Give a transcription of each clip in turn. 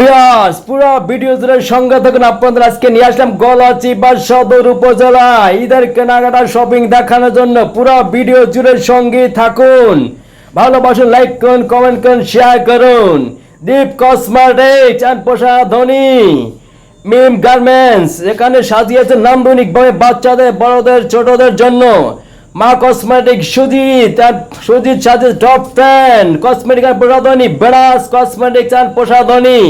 Viewers, পুরো video জুড়ে সঙ্গে থাকুন। আপনাদের আজকে নিয়ে আসলাম সদর উপজেলা ঈদের কেনাকাটা শপিং দেখানোর জন্য পুরো ভিডিও জুড়ে সঙ্গে থাকুন। ভালোবাসুন লাইক করুন কমেন্ট করুন শেয়ার করুন। দীপ কসমেটিক্স অ্যান্ড প্রসাধনী মিম গার্মেন্টস, এখানে সাজিয়েছে নান্দনিক ভাবে বাচ্চাদের, বড়দের, ছোটদের জন্য। মা কসমেটিক সুজিত আর সুজিত সাজে টপ টেন কসমেটিক আর প্রসাধনী বেড়াস কসমেটিক্স অ্যান্ড প্রসাধনী।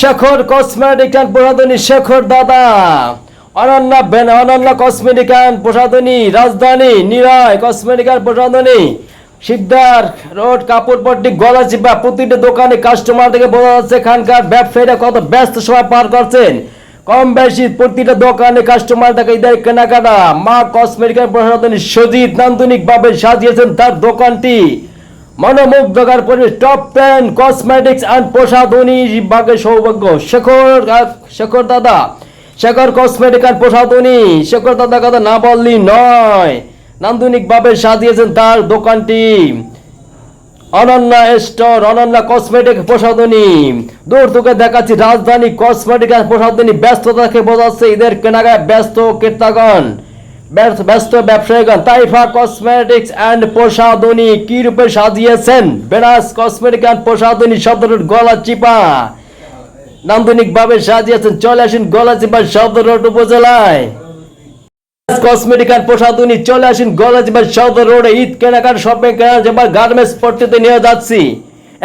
শেখর কসমেটিক অ্যান্ড প্রসাধনী, শেখর দাদা। অনন্যা বেন, অনন্যা কসমেটিক অ্যান্ড প্রসাধনী, রাজধানী, নিরয় কসমেটিক অ্যান্ড প্রসাধনী। শিকদার রোড কাপড় পট্টি গলা চিপা, প্রতিটা দোকানে কাস্টমার থেকে বোঝা যাচ্ছে এখানকার ব্যবসায়ীরা কত ব্যস্ত সময় পার করছেন। কম বেশি প্রতিটা দোকানে কাস্টমার থেকে ঈদের কেনাকাটা। মা কসমেটিক অ্যান্ড প্রসাধনী সজিত নান্দনিক ভাবে সাজিয়েছেন তার দোকানটি। মনোমুগ্ধকর পরিবেশ টপ টেন কসমেটিক্স অ্যান্ড প্রসাধনী বিভাগের সৌভাগ্য। শেখর শেখর দাদা, শেখর কসমেটিক অ্যান্ড প্রসাধনী। শেখর দাদা কথা না বললি নয়। নান্দনিক ভাবে সাজিয়েছেন তার দোকানটি। অনন্যা স্টোর, অনন্যা কসমেটিক প্রসাধনী। দূর থেকে দেখাচ্ছি রাজধানী কসমেটিক আর প্রসাধনী ব্যস্ততাকে বোঝাচ্ছে ঈদের কেনাকায় ব্যস্ত ক্রেতাগণ ব্যস্ত- ব্যবসায়ীগণ। তাইফা কসমেটিক্স অ্যান্ড প্রসাধনী কি রূপে সাজিয়েছেন? বেনাস কসমেটিক অ্যান্ড প্রসাধনী শব্দটির গলা চিপা। নান্দনিক ভাবে সাজিয়েছেন। চলে আসেন গলা চিপা সদর রোড উপজেলায়। কসমেটিক আর প্রসাধনী চলে আসেন গলাচিপার সদর রোডে, ঈদ কেনাকার শপিং কেনার গার্মেন্টস পট্টিতে নিয়ে যাচ্ছি।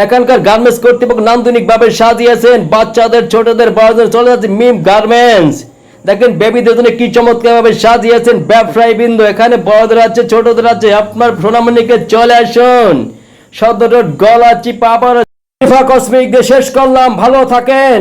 এখানকার গার্মেন্টস কর্তৃপক্ষ নান্দনিক ভাবে সাজিয়েছেন, বাচ্চাদের, ছোটদের বড়দের চলে যাচ্ছে মিম গার্মেন্টস দেখেন বেবিদের জন্য কি চমৎকার ভাবে সাজিয়েছেন ব্যবসায়ী বিন্দু এখানে বড়দের আছে, ছোটদের আছে, আপনার সোনামণিকে চলে আসুন। সদর রোড, গলা চিপা, আবার কসমেটিক দিয়ে শেষ করলাম, ভালো থাকেন।